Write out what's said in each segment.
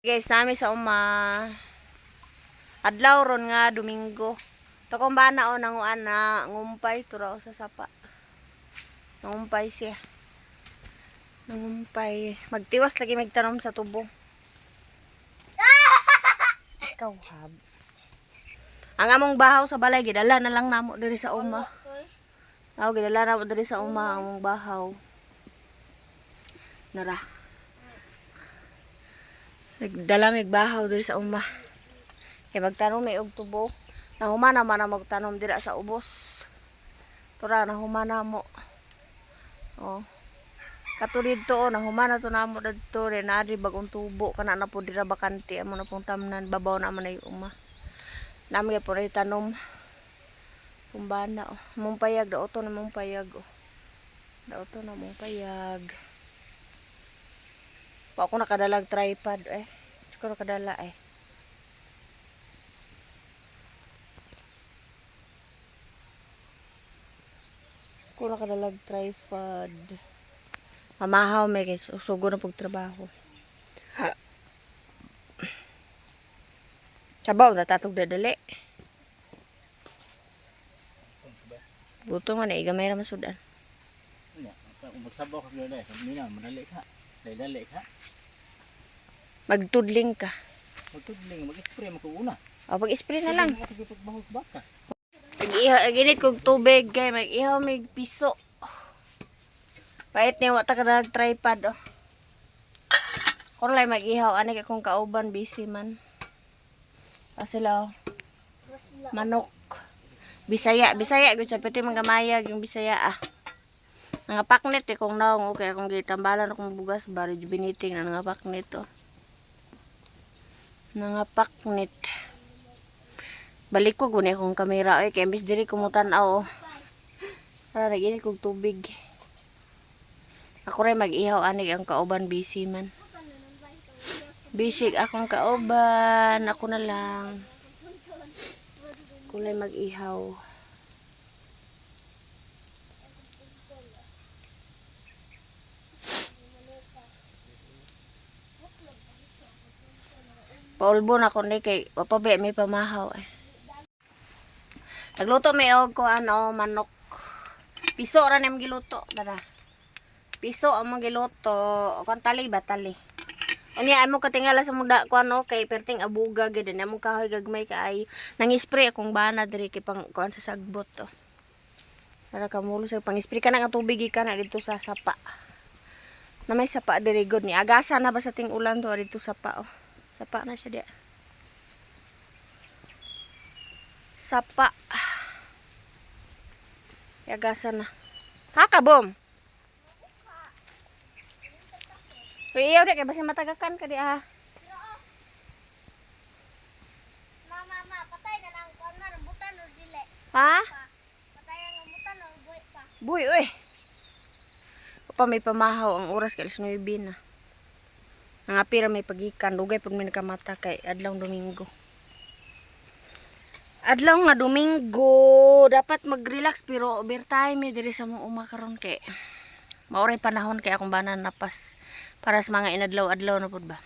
Guys, nami sa uma. Adlaw ron nga Domingo. To kung ba na o nanguan na ngumpay tura o sa sapa. Nangumpay siya. Nangumpay. Magtiwas lagi magtanom sa tubo. Ikaw hab. Ang among bahaw sa balay gidala na lang namo diri sa uma. Aw gidala namo diri sa uma ang among bahaw. Nara. Nagdala may bahaw diri sa uma. Kaya magtanom may og tubo. Nahumana man na magtanom dira sa ubos. Tura nahumana mo. Oh. Katulid to oh, nahumana to namo dadto rin nari bagong tubo kana na po dira bakante amo na pong tamnan babaw na man ay uma. Nami po rin tanom. Kumbana oh. Mong payag daw to na mong payag oh. Daw to na mong payag. Pa ako nakadalag tripod eh. Ko nakadala eh. Ko nakadalag tripod. Mamahaw may kay sugo na pag trabaho. Ha. Sabaw na tatog dadali. Buto man eh, gamay ra masudan. Kung magsabaw ka gano'n, sabi na, madali ka. Dali-dali ka. Magtudling ka. Magtudling, mag-spray, magkuuna. O, pag-spray na lang. Magpagbahog baka. Ginit kog tubig kay mag-ihaw may piso. Pait niya wata ka nag tripod oh. Kung lang mag-ihaw ani kay kung kauban busy man. Kasi lang manok. Bisaya, Bisaya gud sa pati mga gamayag yung Bisaya ah. Nga paknet eh kung naong okay kung gitambalan akong bugas bari biniting na nga paknet oh. Nga paknet. Balik ko guni akong kamera oy kay imbis diri kumutan aw. Para gini kog tubig. Ako rin mag-ihaw anig ang kauban busy man. Busy akong kauban, ako na lang. Kulay mag-ihaw. Paulbo na ko ni kay wapabe may pamahaw eh. Nagluto may og ko ano manok. Piso ra nim giluto dara. Piso ang mga giluto, o kan tali ba tali. Unya amo katingala sa muda ko ano kay perting abuga gid na mo kahoy gagmay kaay nang-spray akong bana diri kay pang kuan sa sagbot to. Para kamulo sa pang-spray ka na nga tubig ka na dito sa sapa. Na may sapa diri good ni agasa na ba sa ting ulan to dito sapa oh. Sapa na siya di. Sapa. Agasa na. Hakabom. Uy, iyaw kay basi matagakan ka di ah. Mama, mama, patay na lang kuan man, rambutan o dili. Ha? Pa. Patay ang rambutan o buhay pa. Buy, uy. Pa may pamahaw ang oras kay alas 9 na. Ang apira may pagikan, dugay pud may nakamata kay adlaw Domingo. Adlaw nga Domingo, dapat mag-relax pero overtime eh, diri sa mong umakaron kay mauray panahon kay akong banan napas para sa mga inadlaw-adlaw na pud ba.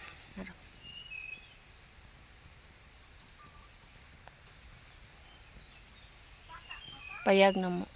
Payag na mo.